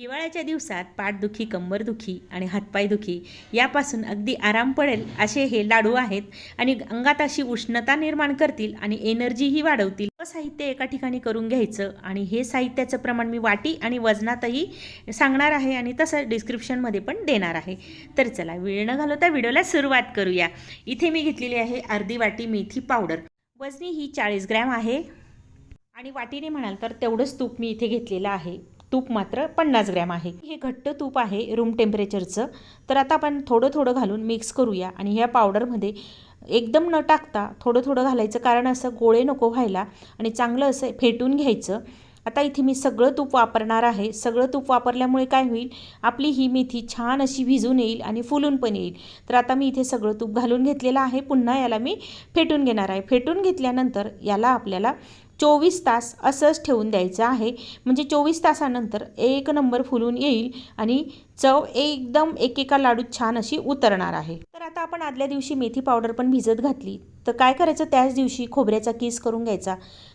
हिवाळ्याच्या दिवसात पाठदुखी कंबरदुखी आणि हातपायदुखी यापासून अगदी आराम पडेल असे हे लाडू आहेत आणि अंगात अशी उष्णता निर्माण करतील आणि एनर्जीही वाढवतील. साहित्य एका ठिकाणी करून घ्यायचं आणि हे साहित्याचं प्रमाण मी वाटी आणि वजनातही सांगणार आहे आणि तसं डिस्क्रिप्शनमध्ये पण देणार आहे. तर चला वेळ न घालवता व्हिडिओला सुरुवात करूया. इथे मी घेतलेली आहे अर्धी वाटी मेथी पावडर. वजनी ही चाळीस ग्रॅम आहे. आणि वाटीने म्हणाल तर तेवढंच तूप मी इथे घेतलेलं आहे. तूप मात्र पन्नास ग्रॅम आहे. हे घट्ट तूप आहे रूम टेम्परेचरचं तर आता आपण थोडं थोडं घालून मिक्स करूया आणि ह्या पावडरमध्ये एकदम न टाकता थोडं थोडं घालायचं कारण असं गोळे नको व्हायला आणि चांगलं असं फेटून घ्यायचं. आता इथे मी सगळं तूप वापरणार आहे. सगळं तूप वापरल्यामुळे काय होईल? आपली ही मेथी छान अशी भिजून येईल आणि फुलून पण येईल. तर आता मी इथे सगळं तूप घालून घेतलेलं आहे. पुन्हा याला मी फेटून घेणार आहे. फेटून घेतल्यानंतर याला आपल्याला चोवीस तास असंच ठेवून द्यायचं आहे. म्हणजे चोवीस तासानंतर एक नंबर फुलून येईल आणि चव एकदम एकेका लाडूत छान अशी उतरणार आहे. तर आता आपण आदल्या दिवशी मेथी पावडर पण भिजत घातली. तर काय करायचं? त्याच दिवशी खोबऱ्याचा किस करून घ्यायचा.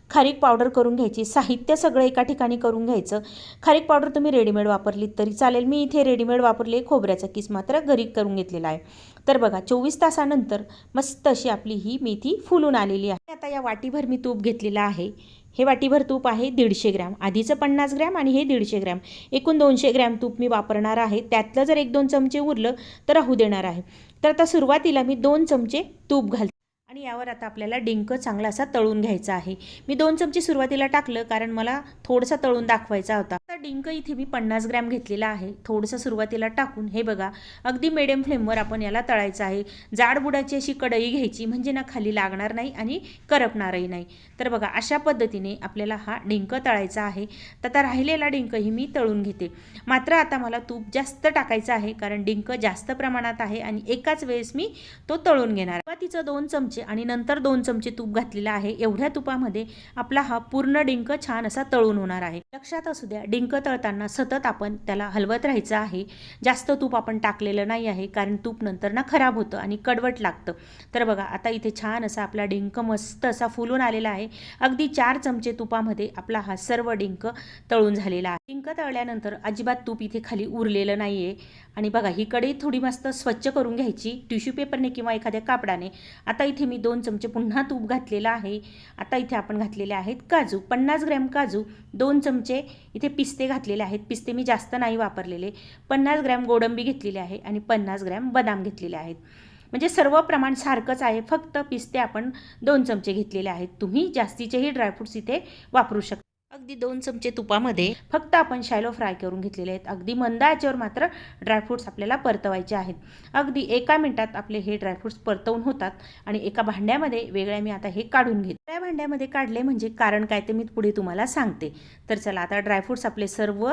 खारीक पावडर करून घ्यायची. साहित्य सगळं एका ठिकाणी करून घ्यायचं. खारीक पावडर तुम्ही रेडीमेड वापरलीत तरी चालेल. मी इथे रेडीमेड वापरले खोबऱ्याचा किस मात्र घरी करून घेतलेला आहे. तर बघा चोवीस तासानंतर मस्त अशी आपली ही मेथी फुलून आलेली आहे. आता या वाटीभर मी तूप घेतलेला आहे. हे वाटीभर तूप आहे दीडशे ग्रॅम. आधीचं पन्नास ग्रॅम आणि हे दीडशे ग्रॅम. एकूण दोनशे ग्रॅम तूप मी वापरणार आहे. त्यातलं जर एक दोन चमचे उरलं तर राहू देणार आहे. तर आता सुरुवातीला मी दोन चमचे तूप घालते. आणि यावर आता आपल्याला डिंक चांगला असा तळून घ्यायचा आहे. मी दोन चमचे सुरुवातीला टाकलं कारण मला थोडसा तळून दाखवायचा होता. आता डिंक इथे मी पन्नास ग्रॅम घेतलेला आहे. थोडंसं सुरुवातीला टाकून हे बघा अगदी मिडियम फ्लेमवर आपण याला तळायचं आहे. जाडबुडाची अशी कढई घ्यायची म्हणजे ना खाली लागणार नाही आणि करपणारही नाही. तर बघा अशा पद्धतीने आपल्याला हा डिंक तळायचा आहे. तर आता राहिलेला डिंकही मी तळून घेते. मात्र आता मला तूप जास्त टाकायचं आहे कारण डिंक जास्त प्रमाणात आहे आणि एकाच वेळेस मी तो तळून घेणार सुरुवातीचं दोन चमचे आणि नंतर दोन चमचे तूप घातलेलं आहे. एवढ्या तुपामध्ये आपला हा पूर्ण डिंक छान असा तळून होणार आहे. लक्षात असू द्या डिंक तळताना सतत आपण त्याला हलवत राहायचं आहे. जास्त तूप आपण टाकलेलं नाही आहे कारण तूप नंतर ना खराब होतं आणि कडवट लागतं. तर बघा आता इथे छान असा आपला डिंक मस्त असा फुलून आलेला आहे. अगदी चार चमचे तुपामध्ये आपला हा सर्व डिंक तळून झालेला आहे. डिंक तळल्यानंतर अजिबात तूप इथे खाली उरलेलं नाही आहे आणि बघा ही कढई थोडी मस्त स्वच्छ करून घ्यायची टिश्यू पेपरने किंवा एखाद्या कापडाने. आता इथे मी मी दोन चमचे पुन्हा तूप घातलेलं आहे. आता इथे आपण घातलेले आहेत काजू पन्नास ग्रॅम काजू दोन चमचे इथे पिस्ते घातलेले आहेत. पिस्ते मी जास्त नाही वापरलेले. पन्नास ग्रॅम गोडंबी घेतलेली आहे आणि पन्नास ग्रॅम बदाम घेतलेले आहेत. म्हणजे सर्व प्रमाण सारखंच आहे. फक्त पिस्ते आपण दोन चमचे घेतलेले आहेत. तुम्ही जास्तीचेही ड्रायफ्रुट्स इथे वापरू शकता. अगदी दोन चमचे तुपामध्ये फक्त आपण शॅलो फ्राय करून घेतलेले आहेत. अगदी मंद आचेवर मात्र ड्रायफ्रुट्स आपल्याला परतवायचे आहेत. अगदी एका मिनिटात आपले हे ड्रायफ्रुट्स परतवून होतात आणि एका भांड्यामध्ये वेगळ्या मी आता हे काढून घेते. त्या भांड्यामध्ये काढले म्हणजे कारण काय ते मी पुढे तुम्हाला सांगते. तर चला आता ड्रायफ्रुट्स आपले सर्व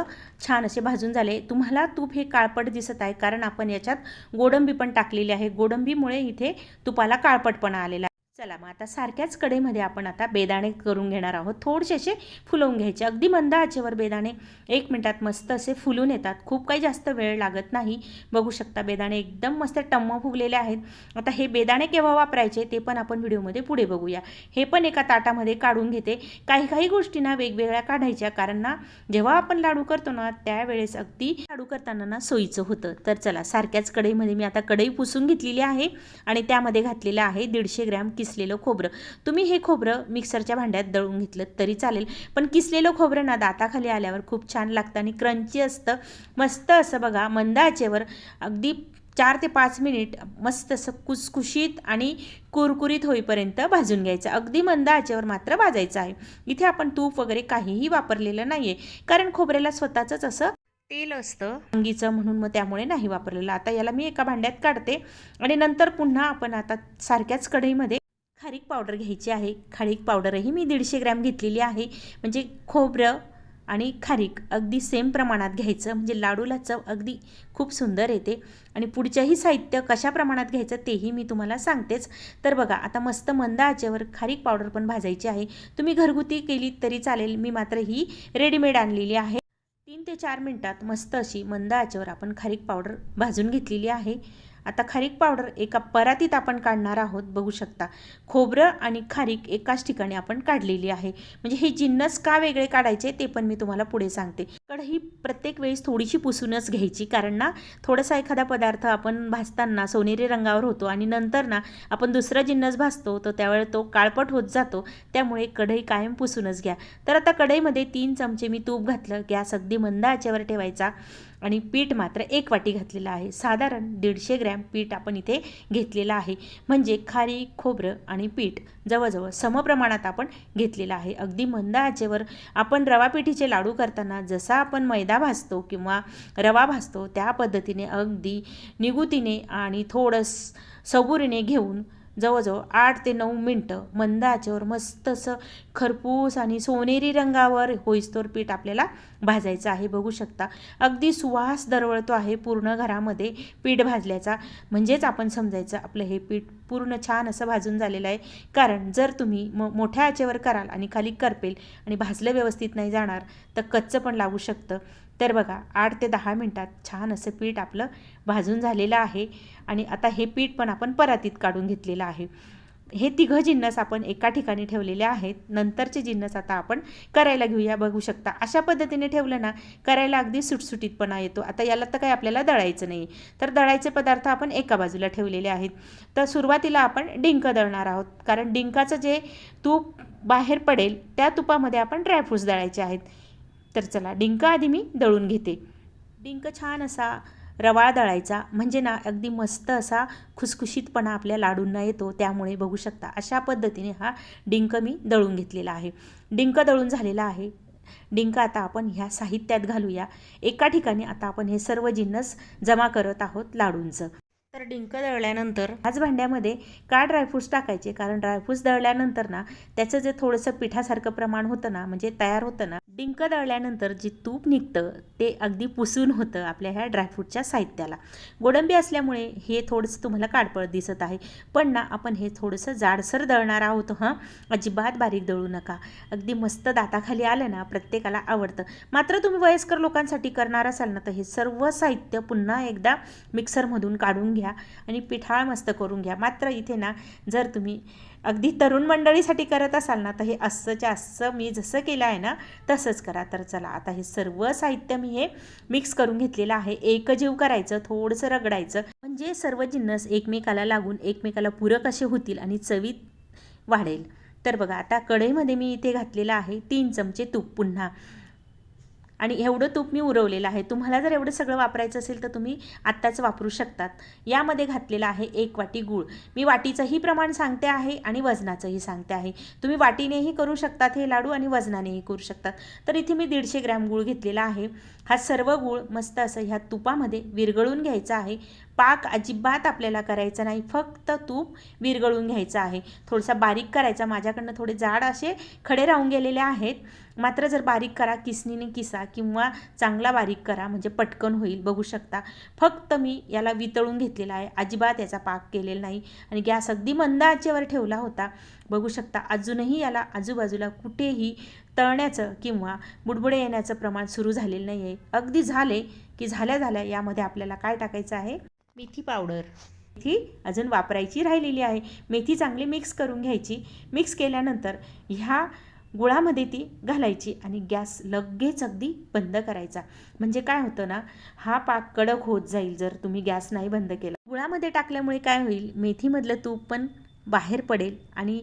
छान असे भाजून झाले. तुम्हाला तूप हे काळपट दिसत आहे कारण आपण याच्यात गोडंबी पण टाकलेली आहे. गोडंबीमुळे इथे तुपाला काळपटपणा आलेला आहे चला मग आता सारख्याच कढईमध्ये आपण आता बेदाणे करून घेणार आहोत. थोडेसे असे फुलवून घ्यायचे. अगदी मंद आचेवर बेदाणे एक मिनटात मस्त असे फुलून येतात. खूप काही जास्त वेळ लागत नाही. बघू शकता बेदाणे एकदम मस्त टम्म फुगलेले आहेत. आता हे बेदाणे केव्हा वापरायचे ते पण आपण व्हिडिओमध्ये पुढे बघूया. हे पण एका ताटामध्ये काढून घेते. काही काही गोष्टींना वेगवेगळ्या काढायच्या. कारण ना जेव्हा आपण लाडू करतो ना त्यावेळेस अगदी लाडू करताना ना सोयीचं होतं. तर चला सारख्याच कढईमध्ये मी आता कढई पुसून घेतलेली आहे आणि त्यामध्ये घातलेलं आहे दीडशे ग्रॅम किसलेलं खोबरं. तुम्ही हे खोबरं मिक्सरच्या भांड्यात दळून घेतलं तरी चालेल. पण किसलेलं खोबरं ना दाताखाली आल्यावर खूप छान लागतं आणि क्रंची असतं. मस्त असं बघा मंद आचेवर अगदी चार ते पाच मिनिट मस्त असं कुसकुशीत आणि कुरकुरीत होईपर्यंत भाजून घ्यायचं. अगदी मंद आचेवर मात्र भाजायचं आहे. इथे आपण तूप वगैरे काहीही वापरलेलं नाही आहे कारण खोबऱ्याला स्वतःचंच असं तेल असतं. अंगीचं म्हणून मग त्यामुळे नाही वापरलेलं. आता याला मी एका भांड्यात काढते. आणि नंतर पुन्हा आपण आता सारख्याच कढईमध्ये खारीक पावडर घ्यायची आहे. खारीक पावडरही मी दीडशे ग्रॅम घेतलेली आहे. म्हणजे खोबरं आणि खारीक अगदी सेम प्रमाणात घ्यायचं. म्हणजे लाडूला चव अगदी खूप सुंदर येते. आणि पुढच्याही साहित्य कशा प्रमाणात घ्यायचं तेही मी तुम्हाला सांगतेच. तर बघा आता मस्त मंद आचेवर खारीक पावडर पण भाजायची आहे. तुम्ही घरगुती केली तरी चालेल. मी मात्र ही रेडीमेड आणलेली आहे. तीन ते चार मिनटात मस्त अशी मंद आचेवर आपण खारीक पावडर भाजून घेतलेली आहे. आता खारीक पावडर एका परातीत आपण काढणार आहोत बघू शकता. खोबरं आणि खारीक एकाच ठिकाणी आपण काढलेली आहे. म्हणजे हे जिन्नस का वेगळे काढायचे ते पण मी तुम्हाला पुढे सांगते. कढई प्रत्येक वेळेस थोडीशी पुसूनच घ्यायची. कारण ना थोडासा एखादा पदार्थ आपण भाजताना सोनेरी रंगावर होतो आणि नंतर ना आपण दुसरा जिन्नस भाजतो तर त्यावेळेस तो काळपट होत जातो. त्यामुळे कढई कायम पुसूनच घ्या. तर आता कढईमध्ये तीन चमचे मी तूप घातलं. गॅस अगदी मंद आचेवर ठेवायचा आणि पीठ मात्र एक वाटी घातलेलं आहे. साधारण दीडशे ग्रॅम पीठ आपण इथे घेतलेलं आहे. म्हणजे खारी खोबरं आणि पीठ जवळजवळ समप्रमाणात आपण घेतलेलं आहे. अगदी मंद आचेवर आपण रवा पिठीचे लाडू करताना जसा आपण मैदा भाजतो किंवा रवा भाजतो त्या पद्धतीने अगदी निगुतीने आणि थोडं सबुरीने घेऊन जवळजवळ आठ ते नऊ मिनटं मंद आचेवर मस्त असं खरपूस आणि सोनेरी रंगावर होईस्तोर पीठ आपल्याला भाजायचं आहे. बघू शकता अगदी सुवास दरवळतो आहे पूर्ण घरामध्ये पीठ भाजल्याचा. म्हणजेच आपण समजायचं आपलं हे पीठ पूर्ण छान असं भाजून झालेलं आहे. कारण जर तुम्ही म मोठ्या आचेवर कराल आणि खाली करपेल आणि भाजलं व्यवस्थित नाही जाणार तर कच्चं पण लागू शकतं. तर बघा आठ ते दहा मिनटात छान असं पीठ आपलं भाजून झालेलं आहे आणि आता हे पीठ पण आपण परातीत काढून घेतलेलं आहे. हे तिघं जिन्नस आपण एका ठिकाणी ठेवलेले आहेत. नंतरचे जिन्नस आता आपण करायला घेऊया बघू शकता. अशा पद्धतीने ठेवलं ना करायला अगदी सुटसुटीतपणा येतो. आता याला तर काही आपल्याला दळायचं नाही. तर दळायचे पदार्थ आपण एका बाजूला ठेवलेले आहेत. तर सुरुवातीला आपण डिंक दळणार आहोत. कारण डिंकाचं जे तूप बाहेर पडेल त्या तुपामध्ये आपण ड्रायफ्रूट्स दळायचे आहेत. तर चला डिंक आधी मी दळून घेते. डिंक छान असा रवाळ दळायचा म्हणजे ना अगदी मस्त असा खुसखुशीतपणा आपल्या लाडूंना येतो त्यामुळे बघू शकता अशा पद्धतीने हा डिंक मी दळून घेतलेला आहे. डिंक दळून झालेला आहे. डिंक आता आपण ह्या साहित्यात घालूया. एका ठिकाणी आता आपण हे सर्व जिन्नस जमा करत आहोत लाडूंचं. तर डिंक दळल्यानंतर आज भांड्यामध्ये का ड्रायफ्रूट्स टाकायचे? कारण ड्रायफ्रूट्स दळल्यानंतर ना त्याचं जे थोडंसं पिठासारखं प्रमाण होतं ना म्हणजे तयार होतं ना डिंक दळल्यानंतर जे तूप निघतं ते अगदी पुसून होतं आपल्या ह्या ड्रायफ्रूटच्या साहित्याला. गोडंबी असल्यामुळे हे थोडंसं तुम्हाला काडपळ दिसत आहे. पण ना आपण हे थोडंसं जाडसर दळणार आहोत हां? अजिबात बारीक दळू नका. अगदी मस्त दाताखाली आलं ना प्रत्येकाला आवडतं. मात्र तुम्ही वयस्कर लोकांसाठी करणार असाल ना तर हे सर्व साहित्य पुन्हा एकदा मिक्सरमधून काढून घ्या आणि पिठाळ मस्त करून घ्या. मात्र इथे ना जर तुम्ही अगदी तरुण मंडळीसाठी करत असाल ना तर हे असंच्या असं मी जसं केलं आहे ना तसंच करा. तर चला आता हे सर्व साहित्य मी हे मिक्स करून घेतलेलं आहे. एकजीव करायचं थोडंसं रगडायचं. म्हणजे सर्व जिन्नस एकमेकाला लागून एकमेकाला पूरक असे होतील आणि चवीत वाढेल. तर बघा आता कढईमध्ये मी इथे घातलेलं आहे तीन चमचे तूप. पुन्हा आणि एवढं तूप मी उरवलेलं आहे. तुम्हाला जर एवढं सगळं वापरायचं असेल तर तुम्ही आत्ताच वापरू शकतात. यामध्ये घातलेलं आहे एक वाटी गूळ. मी वाटीचंही प्रमाण सांगते आहे आणि वजनाचंही सांगते आहे. तुम्ही वाटीनेही करू शकतात हे लाडू आणि वजनानेही करू शकतात. तर इथे मी दीडशे ग्रॅम गूळ घेतलेला आहे. हा सर्व गूळ मस्त असं ह्या तुपामध्ये विरघळून घ्यायचा आहे. पाक अजिबात आपल्याला करायचा नाही. फक्त तूप विरघळून घ्यायचं आहे. थोडासा बारीक करायचा. माझ्याकडनं थोडे जाड असे खडे राहून गेलेले आहेत. मात्र जर बारीक करा किसनीने किसा किंवा चांगला बारीक करा म्हणजे पटकन होईल बघू शकता. फक्त मी याला वितळून घेतलेला आहे. अजिबात याचा पाक केलेला नाही. आणि गॅस अगदी मंद आचेवर ठेवला होता. बघू शकता अजूनही याला आजूबाजूला कुठेही तळण्याचं किंवा बुडबुडे येण्याचं प्रमाण सुरू झालेलं नाही आहे अगदी झाले की झाल्या झाल्या यामध्ये आपल्याला काय टाकायचं आहे? मेथी पावडर. मेथी अजून वापरायची राहिलेली आहे. मेथी चांगली मिक्स करून घ्यायची. मिक्स केल्यानंतर ह्या गुळामध्ये ती घालायची आणि गॅस लगेच अगदी बंद करायचा. म्हणजे काय होतं ना हा पाक कडक होत जाईल जर तुम्ही गॅस नाही बंद केला. गुळामध्ये टाकल्यामुळे काय होईल मेथीमधलं तूप पण बाहेर पडेल आणि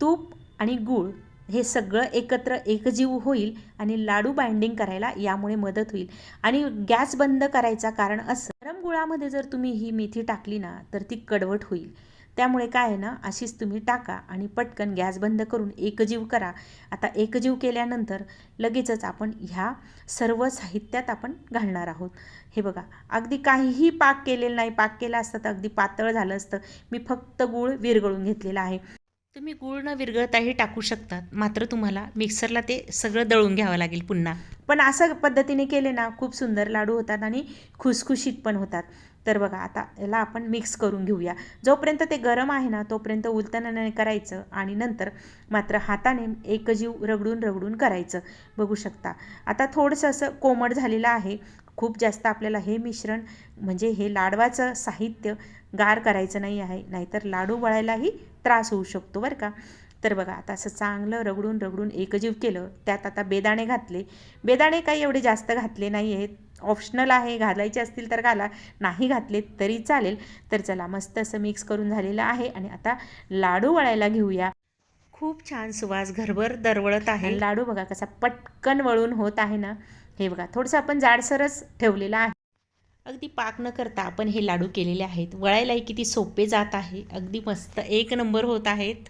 तूप आणि गूळ हे सगळं एकत्र एकजीव होईल आणि लाडू बाइंडिंग करायला यामुळे मदत होईल. आणि गॅस बंद करायचा कारण असं गरम गुळामध्ये जर तुम्ही ही मेथी टाकली ना तर ती कडवट होईल. त्यामुळे काय आहे ना अशीच तुम्ही टाका आणि पटकन गॅस बंद करून एकजीव करा. आता एकजीव केल्यानंतर लगेचच आपण ह्या सर्व साहित्यात आपण घालणार आहोत. हे बघा अगदी काहीही पाक केलेलं नाही. पाक केला असतं तर अगदी पातळ झालं असतं. मी फक्त गूळ विरघळून घेतलेला आहे. तुम्ही गूळ न विरघळताही टाकू शकतात. मात्र तुम्हाला मिक्सरला ते सगळं दळून घ्यावं लागेल पुन्हा. पण असं पद्धतीने केले ना खूप सुंदर लाडू होतात आणि खुसखुशीत पण होतात. तर बघा आता याला आपण मिक्स करून घेऊया. जोपर्यंत ते गरम आहे ना तोपर्यंत उलटण्याने करायचं आणि नंतर मात्र हाताने एकजीव रगडून रगडून करायचं. बघू शकता. आता थोडंसं असं कोमट झालेलं आहे. खूप जास्त आपल्याला हे मिश्रण म्हणजे हे लाडवाचं साहित्य गार करायचं नाही आहे. नाहीतर लाडू वळायलाही त्रास होऊ शकतो बरं का. तर बघा आता असं चांगलं रगडून रगडून एकजीव केलं त्यात आता बेदाणे घातले. बेदाणे काही एवढे जास्त घातले नाही आहेत ऑप्शनल आहे घालायचे असतील तर घाला. नाही घातले तरी चालेल. तर चला मस्त असं मिक्स करून झालेलं आहे आणि आता लाडू वळायला घेऊया. खूप छान सुवास घरभर दरवळत आहे. लाडू बघा कसा पटकन वळून होत आहे ना. हे बघा थोडंसं आपण जाडसरच ठेवलेलं आहे. अगदी पाक न करता आपण हे लाडू केलेले आहेत. वळायलाही किती सोपे जात आहे. अगदी मस्त एक नंबर होत आहेत.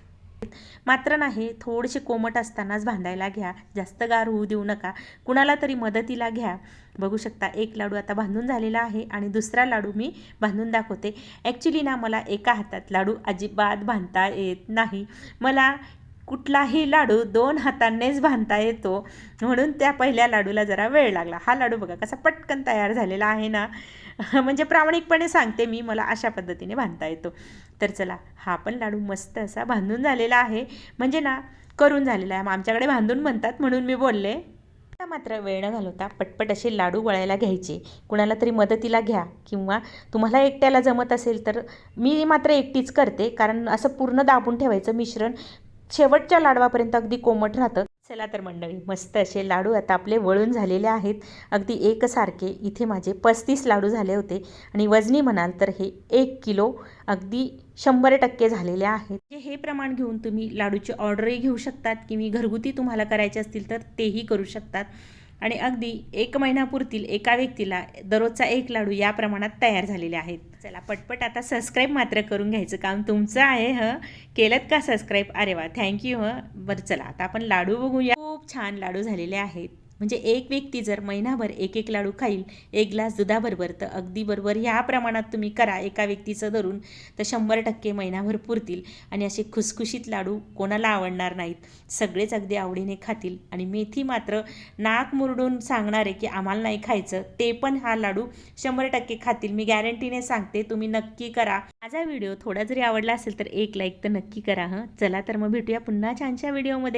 मात्र नाही थोडेसे कोमट असतानाच बांधायला घ्या. जास्त गार होऊ देऊ नका. कुणाला तरी मदतीला घ्या. बघू शकता एक लाडू आता बांधून झालेला आहे आणि दुसरा लाडू मी बांधून दाखवते. ॲक्च्युली ना मला एका हातात लाडू अजिबात बांधता येत नाही. मला कुठलाही लाडू दोन हातांनीच बांधता येतो. म्हणून त्या पहिल्या लाडूला जरा वेळ लागला. हा लाडू बघा कसा पटकन तयार झालेला आहे ना. म्हणजे प्रामाणिकपणे सांगते मी मला अशा पद्धतीने बांधता येतो. तर चला हा पण लाडू मस्त असा बांधून झालेला आहे. म्हणजे ना करून झालेला आहे. आमच्याकडे बांधून म्हणतात म्हणून मी बोलले. मात्र वेळ न घालवता पटपट असे लाडू वळायला घ्यायचे. कुणाला तरी मदतीला घ्या किंवा तुम्हाला एकट्याला जमत असेल तर मी मात्र एकटीच करते. कारण असं पूर्ण दाबून ठेवायचं मिश्रण शेवटच्या लाडवापर्यंत अगदी कोमट राहतं. चला तर मंडळी मस्त असे लाडू आता आपले वळून झालेले आहेत. अगदी एकसारखे इथे माझे पस्तीस लाडू झाले होते. आणि वजनी म्हणाल तर हे एक किलो अगदी शंभर टक्के झालेले आहेत. हे प्रमाण घेऊन तुम्ही लाडूची ऑर्डरही घेऊ शकतात किंवा घरगुती तुम्हाला करायचे असतील तर तेही करू शकतात. आणि अगदी एक महिन्यापुरतील एका व्यक्तीला दररोजचा एक लाडू या प्रमाणात तयार झालेले आहेत. चला पटपट आता सबस्क्राईब मात्र करून घ्यायचं. काम तुमचं आहे ह? केलं का सबस्क्राईब अरे वा थँक्यू ह? बरं चला आता आपण लाडू बघूया. खूप छान लाडू झालेले आहेत. म्हणजे एक व्यक्ती जर महिनाभर एक एक लाडू खाईल एक ग्लास दुधाबरोबर तर अगदी बरोबर ह्या प्रमाणात तुम्ही करा. एका व्यक्तीचं धरून तर शंभर टक्के महिनाभर पुरतील आणि असे खुसखुशीत लाडू कोणाला आवडणार नाहीत. सगळेच अगदी आवडीने खातील आणि मेथी मात्र नाक मुरडून सांगणारे की आम्हाला नाही खायचं. ते पण हा लाडू शंभर टक्के खातील. मी गॅरंटीने सांगते तुम्ही नक्की करा. माझा व्हिडिओ थोडा जरी आवडला असेल तर एक लाईक तर नक्की करा हं. चला तर मग भेटूया पुन्हा छानशा व्हिडिओमध्ये